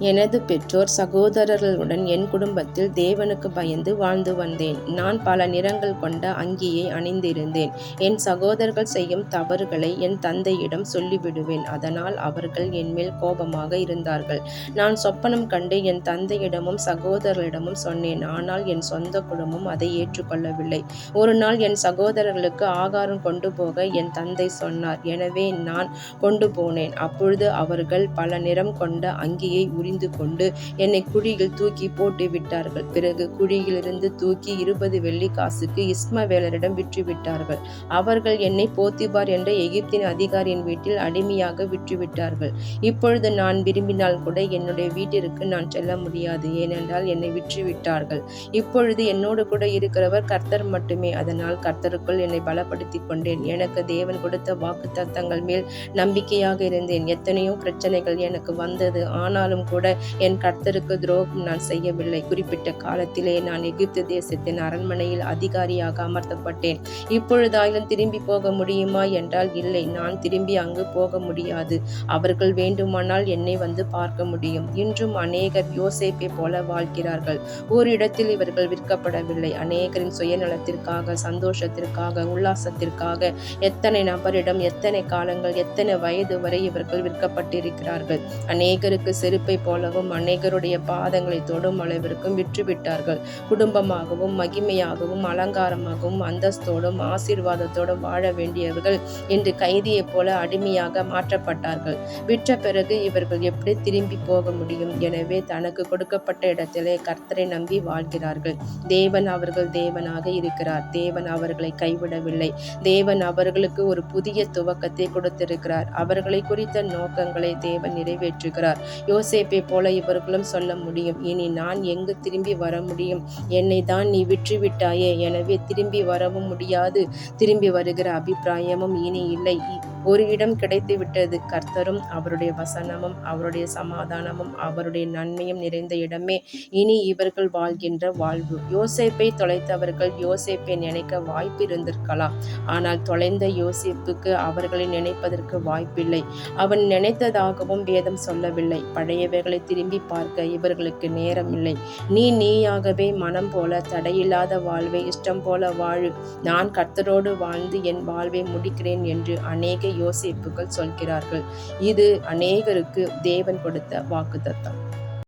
எனது பெற்றோர் சகோதரர்களுடன் என் குடும்பத்தில் தேவனுக்கு பயந்து வாழ்ந்து வந்தேன். நான் பல நிறங்கள் கொண்ட அங்கியை அணிந்திருந்தேன். என் சகோதரர்கள் செய்யும் தவறுகளை என் தந்தையிடம் சொல்லிவிடுவேன். அதனால் அவர்கள் என்மேல் கோபமாக இருந்தார்கள். நான் சொப்பனம் கண்டு என் தந்தையிடமும் சகோதரரிடமும் சொன்னேன். ஆனால் என் சொந்த குடும்பம் அதை ஏற்றுக்கொள்ளவில்லை. ஒரு நாள் என் சகோதரர்களுக்கு ஆகாரம் கொண்டு போக என் தந்தை சொன்னார். எனவே நான் கொண்டு போனேன். அப்பொழுது அவர்கள் பல நிறம் கொண்ட அங்கியை புரிந்து கொண்டு என்னை குழியில் தூக்கி போட்டு விட்டார்கள் பிறகு குழியிலிருந்து தூக்கி இருபது வெள்ளிக்காசுக்கு இஸ்மவேலரிடம் விற்றுவிட்டார்கள். அவர்கள் என்னை போத்திபார் என்ற எகிப்தின் அதிகாரியின் வீட்டில் அடிமையாக விற்றுவிட்டார்கள். இப்பொழுது நான் விரும்பினால் கூட என்னுடைய வீட்டிற்கு நான் செல்ல முடியாது. ஏனென்றால் என்னை விற்றுவிட்டார்கள். இப்பொழுது என்னோடு கூட இருக்கிறவர் கர்த்தர் மட்டுமே. அதனால் கர்த்தருக்குள் என்னை பலப்படுத்திக் கொண்டேன். எனக்கு தேவன் கொடுத்த வாக்குத்தத்தங்கள் மேல் நம்பிக்கையாக இருந்தேன். எத்தனையோ பிரச்சனைகள் எனக்கு வந்தது. ஆனாலும் கூட கூட என் கர்த்தருக்கு துரோகம் நான் செய்யவில்லை. குறிப்பிட்ட காலத்திலே நான் எகிப்து தேசத்தின் அரண்மனையில் அதிகாரியாக அமர்த்தப்பட்டேன். இப்பொழுதாயிலும் திரும்பி போக முடியுமா என்றால் இல்லை. நான் திரும்பி அங்கு போக முடியாது. அவர்கள் வேண்டுமானால் என்னை வந்து பார்க்க முடியும். இன்றும் அநேகர் யோசேப்பை போல வாழ்கிறார்கள். ஓரிடத்தில் இவர்கள் விற்கப்படவில்லை. அநேகரின் சுயநலத்திற்காக சந்தோஷத்திற்காக உல்லாசத்திற்காக எத்தனை நபரிடம் எத்தனை காலங்கள் எத்தனை வயது வரை இவர்கள் விற்கப்பட்டிருக்கிறார்கள். அநேகருக்கு செருப்பை போலவும் அநேகருடைய பாதங்களை தொடும் அளவிற்கும் விற்றுவிட்டார்கள். குடும்பமாகவும் மகிமையாகவும் அலங்காரமாகவும் அந்தஸ்தோடும் ஆசீர்வாதத்தோடும் வாழ வேண்டியவர்கள் இன்று கைதியைப் போல அடிமையாக மாற்றப்பட்டார்கள். விற்ற பிறகு இவர்கள் எப்படி திரும்பி போக முடியும்? எனவே தனக்கு கொடுக்கப்பட்ட இடத்திலே கர்த்தரை நம்பி வாழ்கிறார்கள். தேவன் அவர்கள் தேவனாக இருக்கிறார். தேவன் அவர்களை கைவிடவில்லை. தேவன் அவர்களுக்கு ஒரு புதிய துவக்கத்தை கொடுத்திருக்கிறார். அவர்களை குறித்த நோக்கங்களை தேவன் நிறைவேற்றுகிறார். யோசேப்பைப் போல இவர்களும் சொல்ல முடியும். இனி நான் எங்கு திரும்பி வர முடியும்? என்னை தான் நீ விற்றுவிட்டாயே. எனவே திரும்பி வரவும் முடியாது. திரும்பி வருகிற அபிப்பிராயமும் இனி இல்லை. ஒரு இடம் கிடைத்துவிட்டது. கர்த்தரும் அவருடைய வசனமும் அவருடைய சமாதானமும் அவருடைய நன்மையும் நிறைந்த இடமே இனி இவர்கள் வாழ்கின்ற வாழ்வு. யோசேப்பை தொலைத்தவர்கள் யோசேப்பை நினைக்க வாய்ப்பிருந்திருக்கலாம். ஆனால் தொலைந்த யோசேப்புக்கு அவர்களை நினைப்பதற்கு வாய்ப்பில்லை. அவன் நினைத்ததாகவும் வேதம் சொல்லவில்லை. இவர்களை திரும்பி பார்க்க இவர்களுக்கு நேரமில்லை. நீ நீயாகவே மனம் போல தடையில்லாத வாழ்வை இஷ்டம் போல வாழு. நான் கர்த்தரோடு வாழ்ந்து என் வாழ்வை முடிக்கிறேன் என்று அநேக யோசிப்புகள் சொல்கிறார்கள். இது அநேகருக்கு தேவன் கொடுத்த வாக்குத்தத்தம்.